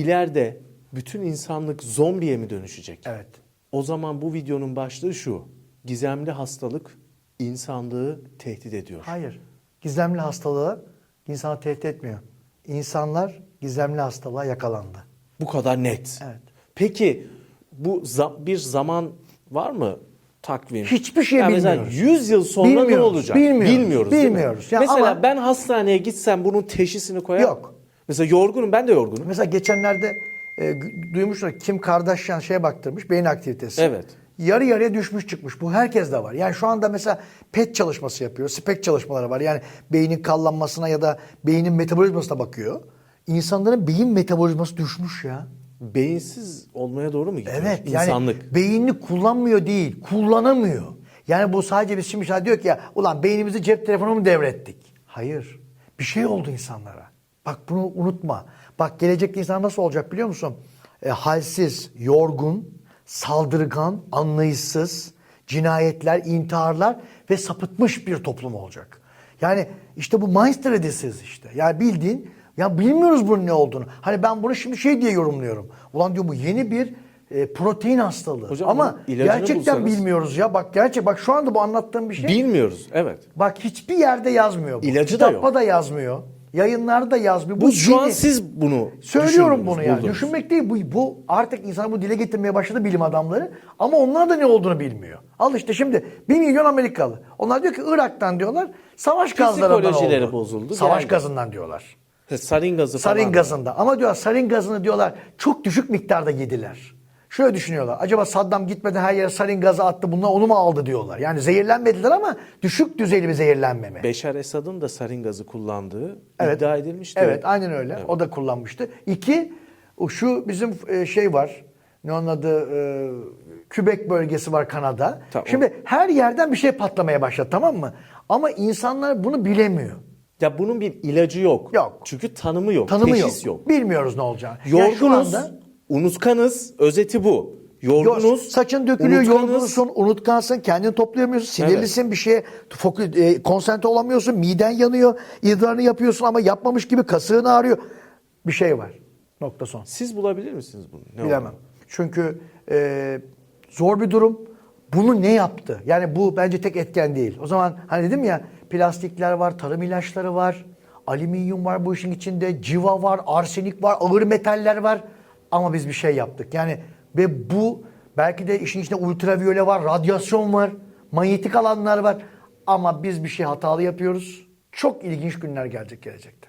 ileride bütün insanlık zombiye mi dönüşecek? Evet. O zaman bu videonun başlığı şu. Gizemli hastalık insanlığı tehdit ediyor. Hayır. Gizemli hastalığı insanı tehdit etmiyor. İnsanlar gizemli hastalığa yakalandı. Bu kadar net. Evet. Peki bu za- bir zaman var mı takvim? Hiçbir şey yani bilmiyoruz. Mesela 100 yıl sonra ne Bilmiyoruz, olacak? bilmiyoruz, Bilmiyoruz. bilmiyoruz. Ya mesela ama- ben hastaneye gitsem bunun teşhisini koyar Yok. Mesela yorgunum ben de yorgunum. Mesela geçenlerde e, duymuşlar Kim Kardashian şeye baktırmış beyin aktivitesi. Evet. Yarı yarıya düşmüş çıkmış. Bu herkes de var. Yani şu anda mesela PET çalışması yapıyor. SPEC çalışmaları var. Yani beynin kallanmasına ya da beynin metabolizmasına bakıyor. İnsanların beyin metabolizması düşmüş ya. Beyinsiz olmaya doğru mu gidiyor? Evet İnsanlık. yani beynini kullanmıyor değil, kullanamıyor. Yani bu sadece biz şimdi diyor ki ya ulan beynimizi cep telefonu mu devrettik? Hayır. Bir şey oldu insanlara. Bak bunu unutma. Bak gelecekte insan nasıl olacak biliyor musun? E, halsiz, yorgun, saldırgan, anlayışsız, cinayetler, intiharlar ve sapıtmış bir toplum olacak. Yani işte bu Meister edesiz işte. Yani bildiğin ya bilmiyoruz bunun ne olduğunu. Hani ben bunu şimdi şey diye yorumluyorum. Ulan diyor bu yeni bir e, protein hastalığı. Hocam Ama gerçekten bulsanız- bilmiyoruz ya. Bak gerçek bak şu anda bu anlattığım bir şey. Bilmiyoruz. Evet. Bak hiçbir yerde yazmıyor bu. İlacı da Kitapta yok. da yazmıyor. Yayınlarda yazmıyor. Bu şu an siz bunu Söylüyorum bunu yani. buldunuz. Düşünmek değil. Bu, bu artık insan bu dile getirmeye başladı bilim adamları. Ama onlar da ne olduğunu bilmiyor. Al işte şimdi 1 milyon Amerikalı. Onlar diyor ki Irak'tan diyorlar. Savaş gazlarından oldu. bozuldu, Savaş geldi. gazından diyorlar. Sarin gazı falan. Sarin gazında. Ama diyor sarin gazını diyorlar çok düşük miktarda yediler. Şöyle düşünüyorlar. Acaba Saddam gitmeden her yere sarin gazı attı. Bunlar onu mu aldı diyorlar. Yani zehirlenmediler ama düşük düzeyli bir zehirlenme mi? Beşar Esad'ın da sarin gazı kullandığı Evet. iddia edilmişti. Evet aynen öyle. O da kullanmıştı. İki şu bizim e, şey var. Ne onun adı? E, Kübek bölgesi var Kanada. Tamam. Şimdi her yerden bir şey patlamaya başladı tamam mı? Ama insanlar bunu bilemiyor. Ya bunun bir ilacı yok. Yok. Çünkü tanımı yok. Tanımı teşhis yok. yok. Bilmiyoruz ne olacağını. Yani şu Yorgunuz, anda- unutkanız, özeti bu. Yor- Yorgunuz, saçın dökülüyor, unutkanız. yorgunsun, unutkansın, kendini toplayamıyorsun, sinirlisin bir şeye e, konsantre olamıyorsun, miden yanıyor, idrarını yapıyorsun ama yapmamış gibi kasığın ağrıyor. Bir şey var. Nokta son. Siz bulabilir misiniz bunu? Ne Bilemem. olduğunu? Çünkü e, zor bir durum. Bunu ne yaptı? Yani bu bence tek etken değil. O zaman hani dedim ya plastikler var, tarım ilaçları var, alüminyum var bu işin içinde, civa var, arsenik var, ağır metaller var. Ama biz bir şey yaptık. Yani ve bu belki de işin içinde ultraviyole var, radyasyon var, manyetik alanlar var. Ama biz bir şey hatalı yapıyoruz. Çok ilginç günler gelecek gelecekte.